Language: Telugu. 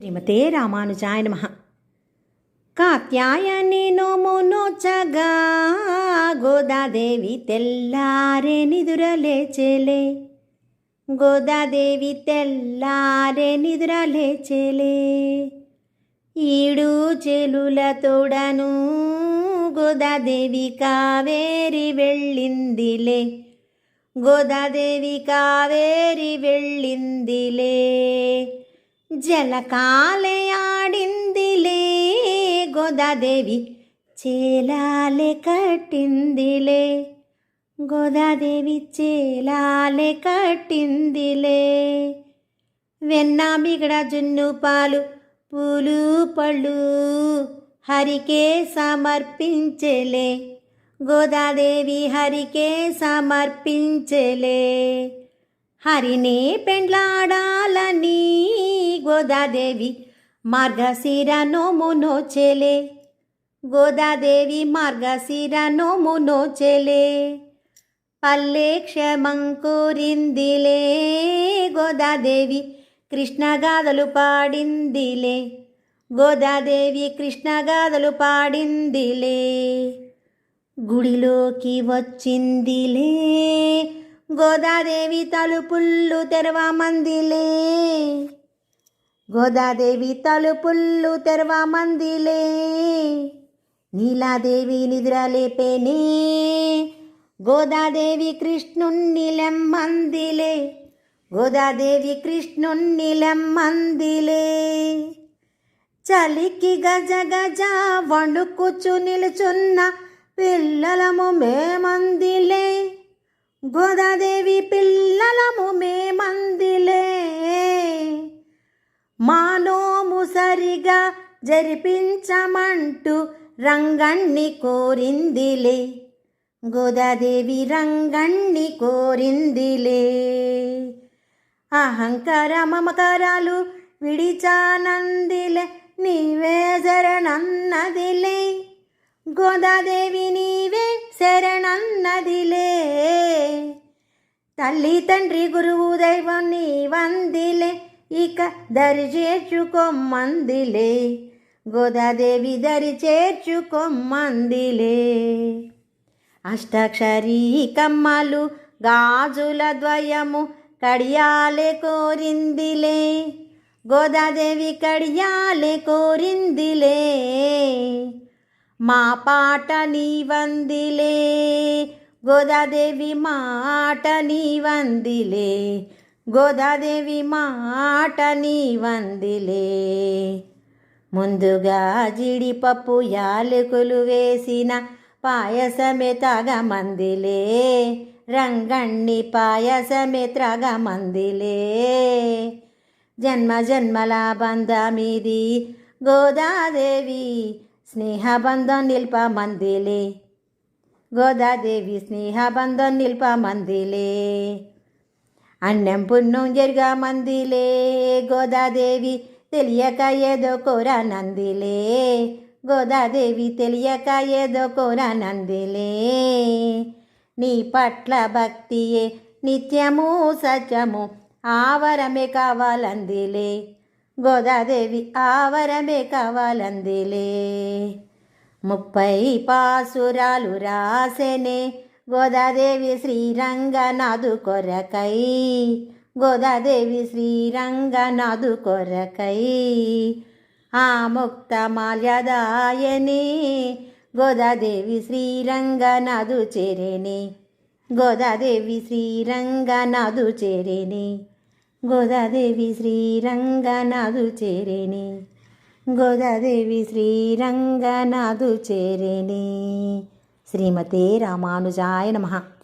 శ్రీమతే రామానుజాయ నమ. కాత్యాయని నోము నోచగా గోదాదేవి తెల్లారే నిదుర లేచేలే గోదాదేవి తెల్లారే నిదుర లేచేలే ఈడు చెలుల తోడను గోదాదేవి కావేరి వెళ్ళిందిలే. గోదాదేవి కావేరి వెళ్ళిందిలే. జలకాలే ఆడిందిలే గోదాదేవి చేలాలే కట్టిందిలే గోదాదేవి చేలాలే కట్టిందిలే. వెన్న బిగడ జున్ను పాలు పూలు పళ్ళు హరికే సమర్పించలే గోదాదేవి హరికే సమర్పించలే. హరినే పెండ్లాడా గోదాదేవి మార్గశిర నోము నోచెలే గోదాదేవి మార్గశిర నోము నోచెలే పల్లె క్షేమం కోరిందిలే. గోదాదేవి కృష్ణగాథలు పాడిందిలే. గోదాదేవి కృష్ణగాథలు పాడిందిలే. గుడిలోకి వచ్చిందిలే. గోదాదేవి తలుపుళ్ళు తెరవమందిలే. గోదాదేవి తలుపుళ్ళు తెరవమందిలే. నీలాదేవి నిద్ర లేపేనే గోదాదేవి కృష్ణుణ్ణి మందిలే గోదాదేవి కృష్ణుణ్ణి మందిలే చలికి గజ గజ వణుకుచు నిలుచున్న పిల్లలము మేమందిలే. గోదాదేవి పిల్ల జరిపించమంటూ రంగణ్ణి కోరిందిలే. గోదాదేవి రంగణ్ణి కోరిందిలే. అహంకార మమకారాలు విడిచానందిలే నీవే శరణన్నదిలే. గోదాదేవి నీవే శరణన్నదిలే. తల్లి తండ్రి గురువు దైవం నీ వందిలే ఇక దరి గోదాదేవి దరి చేర్చుకొమ్మందిలే అష్టాక్షరీ కమ్మలు గాజుల ద్వయము కడియాలే కోరిందిలే. గోదాదేవి కడియాలే కోరిందిలే. మా పాట నీ వందిలే. గోదాదేవి మాట నీ వందిలే. గోదాదేవి మాట నీ వందిలే. ముందుగా జీడిపప్పు యాలకులు వేసిన పాయసమే తగమందిలే రంగణ్ణి పాయసమే త్రగమందిలే. జన్మ జన్మల బంధమిది గోదాదేవి స్నేహబంధం నిల్పమందిలే. గోదాదేవి స్నేహబంధం నిల్పమందిలే. అన్నం పుణ్యం జరిగా మందిలే గోదాదేవి తెలియక ఏదో కోరానందిలే గోదాదేవి తెలియక ఏదో కోరానందిలే నీ పట్ల భక్తియే నిత్యము సత్యము ఆవరమే కావాలందిలే. గోదాదేవి ఆవరమే కావాలందిలే. ముప్పై పాసురాలు రాసెనే గోదాదేవి శ్రీరంగనాథు కొరకై గోదాదేవి శ్రీరంగనాథు కొరకై ఆ ముక్త మాల్యదాయని గోదాదేవి శ్రీరంగనాథు చేరేని. గోదాదేవి శ్రీరంగనాథు చేరేని. గోదాదేవి శ్రీరంగనాథు చేరేని. గోదాదేవి శ్రీరంగనాథు చేరేని. శ్రీమతే రామానుజాయ నమః.